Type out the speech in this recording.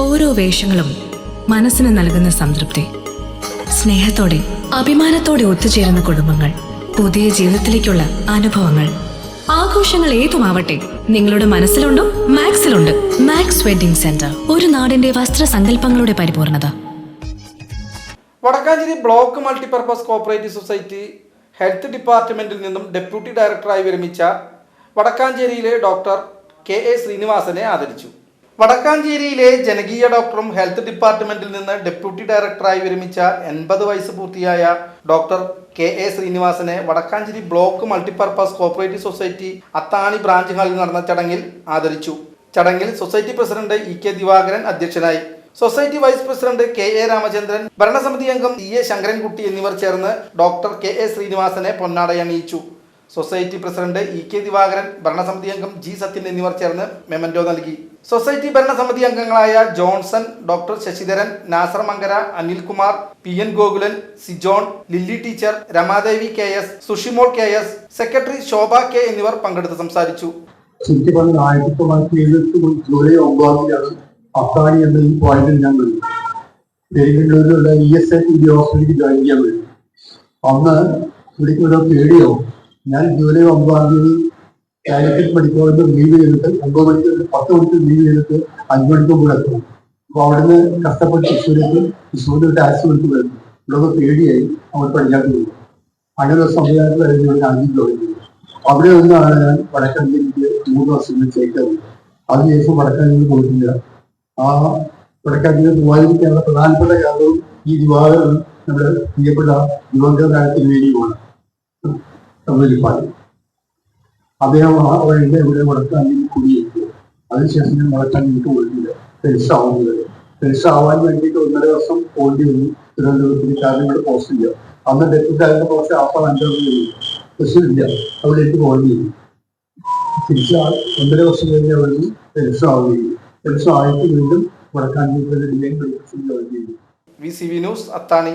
ഓരോ വേഷങ്ങളും മനസ്സിന് നൽകുന്ന സംതൃപ്തി. സ്നേഹത്തോടെ അഭിമാനത്തോടെ ഒത്തുചേരുന്ന കുടുംബങ്ങൾ പുതിയ ജീവിതത്തിലേക്കുള്ള അനുഭവങ്ങൾ. ആഘോഷങ്ങൾ ഏതുമാവട്ടെ നിങ്ങളുടെ മനസ്സിലുണ്ടോ മാക്സിലുണ്ട്. മാക്സ് വെഡിംഗ് സെന്റർ ഒരു നാടിന്റെ വസ്ത്രസങ്കല്പങ്ങളുടെ പരിപൂർണത. Vadakkanchery block multipurpose cooperative society health ഡിപ്പാർട്ട്മെന്റിൽ നിന്നും ഡെപ്യൂട്ടി ഡയറക്ടറായി വിരമിച്ച വടക്കാഞ്ചേരിയിലെ ഡോക്ടർ കെ എ ശ്രീനിവാസനെ ആദരിച്ചു. വടക്കാഞ്ചേരിയിലെ ജനകീയ ഡോക്ടറും ഹെൽത്ത് ഡിപ്പാർട്ട്മെന്റിൽ നിന്ന് ഡെപ്യൂട്ടി ഡയറക്ടറായി വിരമിച്ച എൺപത് വയസ്സ് പൂർത്തിയായ doctor K A ശ്രീനിവാസനെ Vadakkanchery block multipurpose cooperative society Athani branch ഹാളിൽ നടന്ന ചടങ്ങിൽ ആദരിച്ചു. ചടങ്ങിൽ society president E K Divakaran അധ്യക്ഷനായി. Society vice president K A Ramachandran ഭരണസമിതി അംഗം ഇ എ ശങ്കരൻകുട്ടി എന്നിവർ ചേർന്ന് ഡോക്ടർ കെ എ ശ്രീനിവാസനെ പൊന്നാടയണിയിച്ചു society president E K Divakaran ഭരണസമിതി അംഗം ജി സത്യൻ എന്നിവർ ചേർന്ന് മെമന്റോ നൽകി. സൊസൈറ്റി ഭരണസമിതി അംഗങ്ങളായ Johnson doctor Sasidharan Nasar Mankara Anilkumar P N Gokulan Sijon Lilly teacher Ramadevi K S Sushimol K S secretary Shobha K എന്നിവർ പങ്കെടുത്ത് സംസാരിച്ചു. തീയതിയാണ് അത്താണി എന്ന ഈ പോയിന്റിൽ ചെയ്യാൻ അന്ന് ഇവിടേക്ക് ഒരു ഞാൻ ജൂലൈ ഒമ്പതാം തീയതി കാലിക്കറ്റ് മെഡിക്കൽ കോളേജിൽ ലീവ് ചെയ്തിട്ട് ഒമ്പത് മണിക്ക് പത്ത് മണിക്ക് ലീവ് ചെയ്തിട്ട് അഞ്ച് മണിക്ക് കൂടെ എത്തണം അപ്പൊ അവിടുന്ന് കഷ്ടപ്പെട്ട് തൃശ്ശൂരേക്ക് തൃശ്ശൂരിൽ ടാക്സി വിളിച്ച് വരുന്നു ഇവിടെ പേടിയായി അവർ പഠിക്കാൻ പോകും അങ്ങനെ ഒരു സംവിധാനത്തിൽ കഴിഞ്ഞ രാജ്യം തുടങ്ങി അവിടെ നിന്നാണ് ഞാൻ വടക്കഞ്ചേരിക്ക് മൂന്ന് വർഷങ്ങൾ ചെയ്തത് അതിനുശേഷം വടക്കഞ്ചേരി പോയിട്ടില്ല. ആ വടക്കഞ്ചേരി പോകാതിരിക്കാനുള്ള പ്രധാനപ്പെട്ട കാരണവും ഈ ദിവാകരൻ നമ്മുടെ പ്രിയപ്പെട്ട കാലത്തിന് വേണ്ടിയുമാണ് തമിഴിപ്പാടി അദ്ദേഹം ആ വഴിയുടെ ഇവിടെ വടക്കാഞ്ചേരി കുടിയേറ്റു അതിനുശേഷം ഞാൻ പോയിട്ടില്ല പെൻഷൻ ആവുന്നത് പെൻഷൻ ആവാൻ വേണ്ടിയിട്ട് ഒന്നര വർഷം പോണ്ടി വന്നു. തിരുവനന്തപുരത്തിന് കാരണം ഇവിടെ പോസ്റ്റ് ഇല്ല. അന്ന് ഡെപ്യൂട്ടായിരുന്ന പോസ്റ്റ് അപ്പം അഞ്ച് തൃശ്ശൂരില്ല അവിടേക്ക് പോകേണ്ടി വരും തിരിച്ച് ആ ഒന്നര വർഷം കഴിഞ്ഞ് അവിടുന്ന് പെൻഷൻ ആയിട്ട് വീണ്ടും Vadakkanchery D N medical join ചെയ്തു. V C V news Athani.